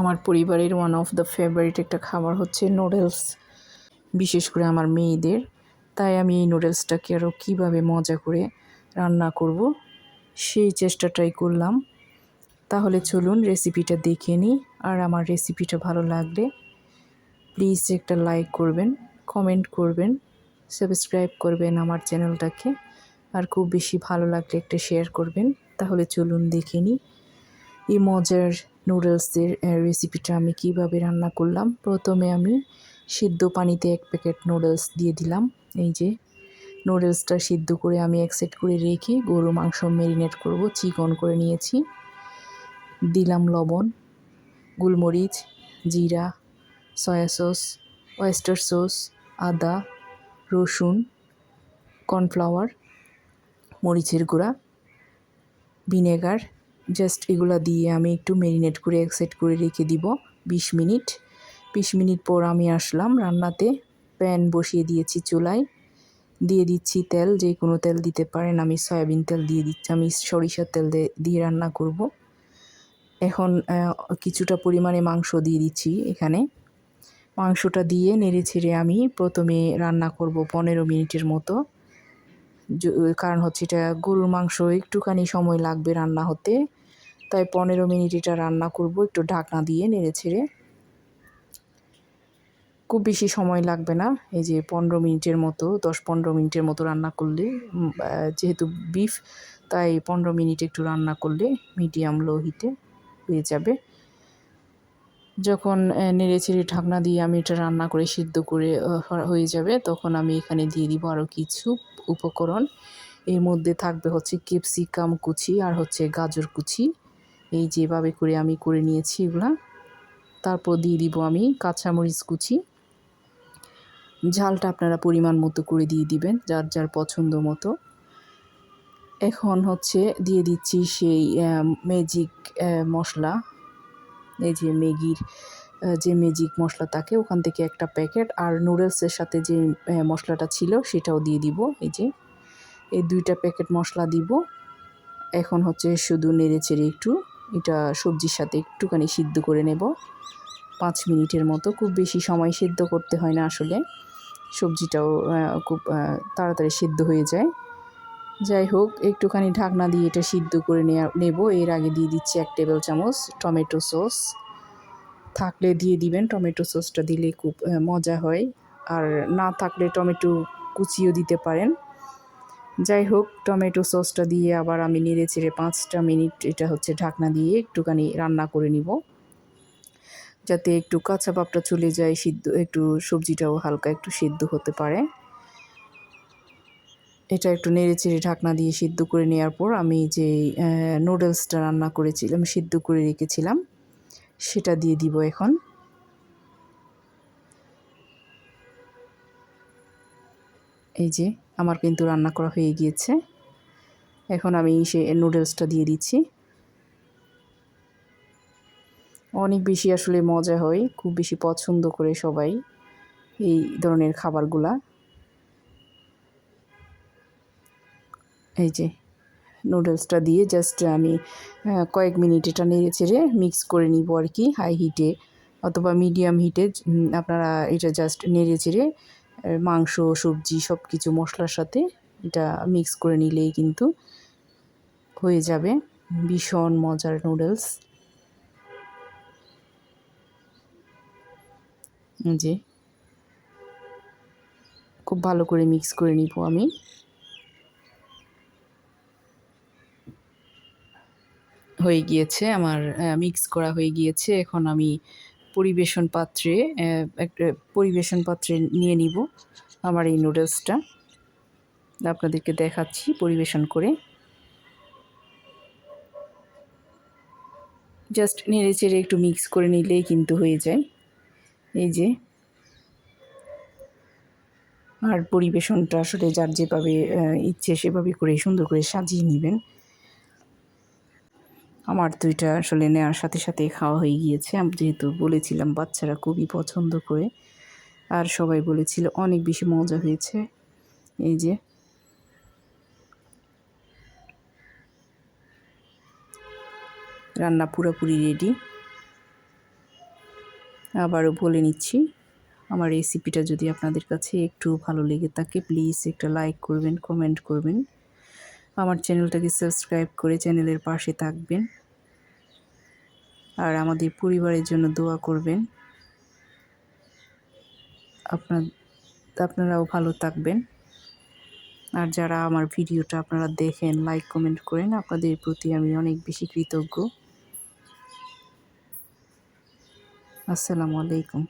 আমার পরিবারের one of the favourite একটা খাবার হচ্ছে নুডলস বিশেষ করে আমার মেয়েদের। তাই আমি এই নুডলসটাকে আরও কীভাবে মজা করে রান্না করব, সেই চেষ্টাটাই করলাম। তাহলে চলুন রেসিপিটা দেখে নিই আর আমার রেসিপিটা ভালো লাগলে প্লিজ একটা লাইক করবেন কমেন্ট করবেন সাবস্ক্রাইব করবেন আমার চ্যানেলটাকে আর খুব বেশি ভালো লাগলে একটা শেয়ার করবেন। তাহলে চলুন দেখে নিই এই মজার নুডলসের রেসিপিটা আমি কীভাবে রান্না করলাম? প্রথমে আমি সিদ্ধ পানিতে এক প্যাকেট নুডলস দিয়ে দিলাম। এই যে নুডলসটা সিদ্ধ করে আমি এক সেট করে রেখে গরু মাংস ম্যারিনেট করব চিকন করে নিয়েছি। দিলাম লবণ, গোলমরিচ, জিরা সয়া সস ওয়েস্টার সস আদা, রসুন কর্নফ্লাওয়ার মরিচের গুঁড়া ভিনেগার জাস্ট এগুলো দিয়ে আমি একটু মেরিনেট করে এক সেট করে রেখে দিব বিশ মিনিট। বিশ মিনিট পর আমি আসলাম রান্নাতে। প্যান বসিয়ে দিয়েছি চুলায়। দিয়ে দিচ্ছি তেল, যে কোনো তেল দিতে পারেন। আমি সয়াবিন তেল দিয়ে দিচ্ছি। আমি সরিষার তেল দিয়ে রান্না করব। এখন কিছুটা পরিমাণে মাংস দিয়ে দিচ্ছি এখানে। মাংসটা দিয়ে নেড়ে ছেড়ে আমি প্রথমে রান্না করব পনেরো মিনিটের মতো। কারণ হচ্ছে এটা গরুর মাংস, একটুখানি সময় লাগবে রান্না হতে। তাই পনেরো মিনিট এটা রান্না করব, একটু ঢাকনা দিয়ে নেড়ে ছেড়ে। খুব বেশি সময় লাগবে না, এই যে পনেরো মিনিটের মতো, দশ পনেরো মিনিটের মতো রান্না করলে যেহেতু বিফ তাই পনেরো মিনিট একটু রান্না করলে মিডিয়াম লো হিটে হয়ে যাবে। যখন নেড়ে ছেড়ে ঢাকনা দিয়ে আমি এটা রান্না করে সিদ্ধ করে হয়ে যাবে, তখন আমি এখানে দিয়ে দিব আরও কিছু উপকরণ। এর মধ্যে থাকবে হচ্ছে ক্যাপসিকাম কুচি আর হচ্ছে গাজর কুচি। এই যেভাবে করে আমি করে নিয়েছি এগুলা। তারপর দিয়ে দিব আমি কাঁচামরিচ কুচি। ঝালটা আপনারা পরিমাণ মতো করে দিয়ে দিবেন, যার যার পছন্দ মতো। এখন হচ্ছে দিয়ে দিচ্ছি সেই ম্যাজিক মশলা। এই যে ম্যাগির যে ম্যাজিক মশলা থাকে, ওখান থেকে একটা প্যাকেট। আর নুডলসের সাথে যে মশলাটা ছিল, সেটাও দিয়ে দিব। এই যে, এই দুইটা প্যাকেট মশলা দিব। এখন হচ্ছে শুধু নেড়ে চেড়ে একটু এটা সবজির সাথে একটুখানি সিদ্ধ করে নেব। পাঁচ মিনিটের মতো, খুব বেশি সময় সিদ্ধ করতে হয় না আসলে। সবজিটাও খুব তাড়াতাড়ি সিদ্ধ হয়ে যায়। যাই হোক, একটুখানি ঢাকনা দিয়ে এটা সিদ্ধ করে নেব। এর আগে দিয়ে দিচ্ছি এক টেবিল চামচ টমেটো সস। থাকলে দিয়ে দিবেন, টমেটো সসটা দিলে খুব মজা হয়। আর না থাকলে টমেটো কুচিও দিতে পারেন। যাই হোক, টমেটো সসটা দিয়ে আবার আমি নেড়ে চেড়ে পাঁচটা মিনিট এটা হচ্ছে ঢাকনা দিয়ে একটুখানি রান্না করে নিব। যাতে একটু কাঁচা পাপটা চলে যায়, সিদ্ধ একটু সবজিটাও হালকা একটু সিদ্ধ হতে পারে। এটা একটু নেড়ে চেড়ে ঢাকনা দিয়ে সিদ্ধ করে নেওয়ার পর আমি যে নুডলসটা রান্না করেছিলাম, সিদ্ধ করে রেখেছিলাম, সেটা দিয়ে দিব এখন। এই যে আমার কিন্তু রান্না করা হয়ে গিয়েছে। এখন আমি সে নুডলসটা দিয়ে দিচ্ছি। অনেক বেশি আসলে মজা হয়, খুব বেশি পছন্দ করে সবাই এই ধরনের খাবারগুলা। এই যে নুডলসটা দিয়ে জাস্ট আমি কয়েক মিনিট এটা নেড়ে চেড়ে মিক্স করে নিব আর কি হাই হিটে অথবা মিডিয়াম হিটে আপনারা এটা জাস্ট নেড়ে চেড়ে মাংস, সবজি সব কিছু মশলার সাথে এটা মিক্স করে নিলেই কিন্তু হয়ে যাবে ভীষণ মজার নুডলস যে, খুব ভালো করে মিক্স করে নিব আমি। হয়ে গিয়েছে আমার মিক্স করা হয়ে গিয়েছে। এখন আমি পরিবেশন পাত্রে একটা পরিবেশন পাত্রে নিয়ে নিব আমার এই নুডলসটা। আপনাদেরকে দেখাচ্ছি পরিবেশন করে। জাস্ট নেড়ে চেড়ে একটু মিক্স করে নিলেই কিন্তু হয়ে যায়। এই যে। আর পরিবেশনটা আসলে যার যেভাবে ইচ্ছে সেভাবে করে সুন্দর করে সাজিয়ে নেবেন। আমার এটা আসলে নেওয়ার সাথে সাথে খাওয়া হয়ে গিয়েছে। আমি যেহেতু বলেছিলাম বাচ্চারা খুবই পছন্দ করে, আর সবাই বলেছিল অনেক বেশি মজা হয়েছে। এই যে। রান্না পুরোপুরি রেডি আবারও বলে নিচ্ছি, আমার রেসিপিটা যদি আপনাদের কাছে একটু ভালো লেগে থাকে প্লিজ একটা লাইক করবেন কমেন্ট করবেন। আমার চ্যানেলটাকে সাবস্ক্রাইব করে চ্যানেলের পাশে থাকবেন। আর আমাদের পরিবারের জন্য দোয়া করবেন। আপনার, আপনারাও ভালো থাকবেন। আর যারা আমার ভিডিওটা আপনারা দেখেন লাইক কমেন্ট করেন, আপনাদের প্রতি আমি অনেক বেশি কৃতজ্ঞ। আসসালামু আলাইকুম।